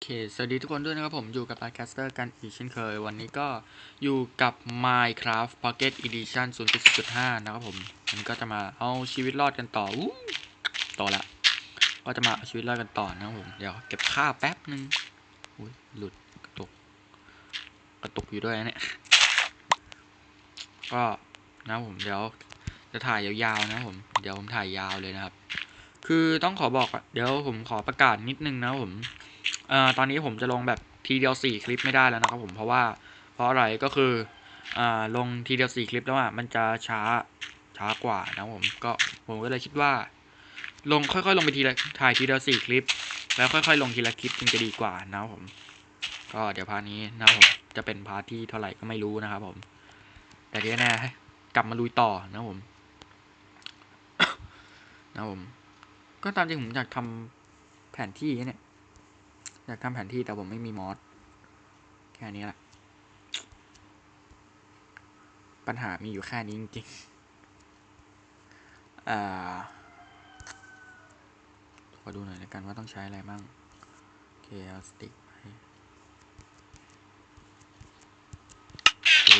โอเค สวัสดีทุกคนด้วยนะครับผมอยู่กับ i c a s t e r กันอีกเช่นเคย วันนี้ก็อยู่กับ Minecraft Pocket Edition 0.0.5 นะครับผมมันก็จะมาเอาชีวิตรอดกันต่ออู้ต่อละ ก็จะมาเอาชีวิตรอดกันต่อนะครับผม เดี๋ยวเก็บค่าแป๊บนึงอุ้ยหลุดกระตุก กระตุกอยู่ด้วยนะเนี่ย ก็นะผมเดี๋ยวจะถ่ายยาวๆนะผม เดี๋ยวผมถ่ายยาวเลยนะครับ คือต้องขอบอกอะเดี๋ยวผมขอประกาศนิดนึงนะผมเอ่อตอนนี้ผมจะลงแบบทีเดียวสี่คลิปไม่ได้แล้วนะครับผมเพราะว่าเพราะอะไรก็คืออ่าลงทีเดียวสี่คลิปแล้วอะมันจะช้าช้ากว่านะผมก็ผมก็เลยคิดว่า ลงค่อยๆลงไปทีละถ่ายทีเดียวสี่คลิป แล้วค่อยๆ ลงทีละคลิปจึงจะดีกว่านะผม ก็เดี๋ยวพาร์ทนี้นะผมจะเป็นพาร์ทที่เท่าไหร่ก็ไม่รู้นะครับผม แต่ที่แน่ๆให้กลับมาลุยต่อนะผม นะผม ก็ตามจริงผมอยากทำแผนที่เนี่ย อยากทำแผนที่แต่ผมไม่มีมอสแค่นี้แหละ ปัญหามีอยู่แค่นี้จริงๆอ่าขอดูหน่อยแล้วกันว่าต้องใช้อะไรบ้างโอเคเอาสติ๊กไปโอเค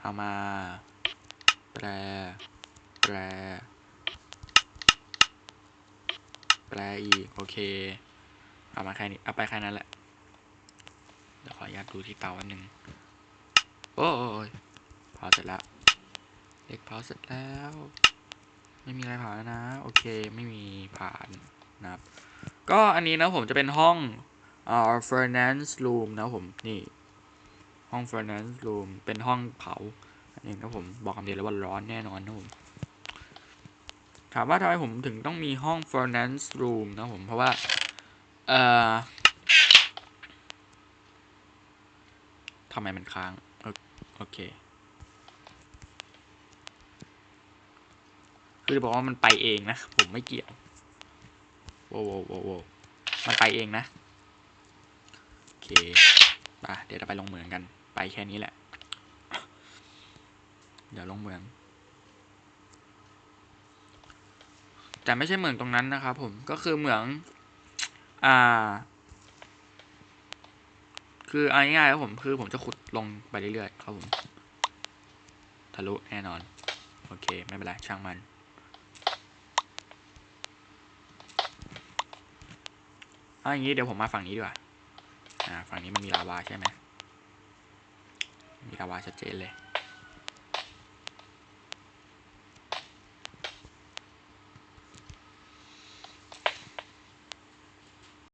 เอามา แปร แปร แปรอีก โอเค เอามาแค่นี้ เอาไปแค่นั้นแหละ เดี๋ยวขออนุญาตดูที่เตาอันหนึ่งโอ้ยเผาเสร็จแล้วเด็กเผาเสร็จแล้ว ไม่มีอะไรเผาแล้วนะ โอเคไม่มีผ่านนะครับ ก็อันนี้นะผมจะเป็นห้องอ่า furnace room นะผมนี่ ห้อง furnace room เป็นห้องเผาอันนี้นะผมบอกคำเดียวเลยว่าร้อนแน่นอนนะผม ถามว่าทำไมผมถึงต้องมีห้อง furnace room นะผม เพราะว่า เอ่อทำไมมันค้างโอโอเค คือจะบอกว่ามันไปเองนะ ผมไม่เกี่ยวโว้โว้โว้โว้วมันไปเองนะ โอเคไปเดี๋ยวเราไปลงเหมืองกัน ไปแค่นี้แหละ เดี๋ยวลงเหมือง แต่ไม่ใช่เหมืองตรงนั้นนะครับผมก็คือเหมืองอ่า คือเอาง่ายๆครับผมคือผมจะขุดลงไปเรื่อยๆครับผมทะลุแน่นอน โอเค ไม่เป็นไรช่างมัน เอาอย่างนี้เดี๋ยวผมมาฝั่งนี้ดีกว่าอ่า ฝั่งนี้มันมีลาวาใช่ไหมมีลาวาชัดเจนเลย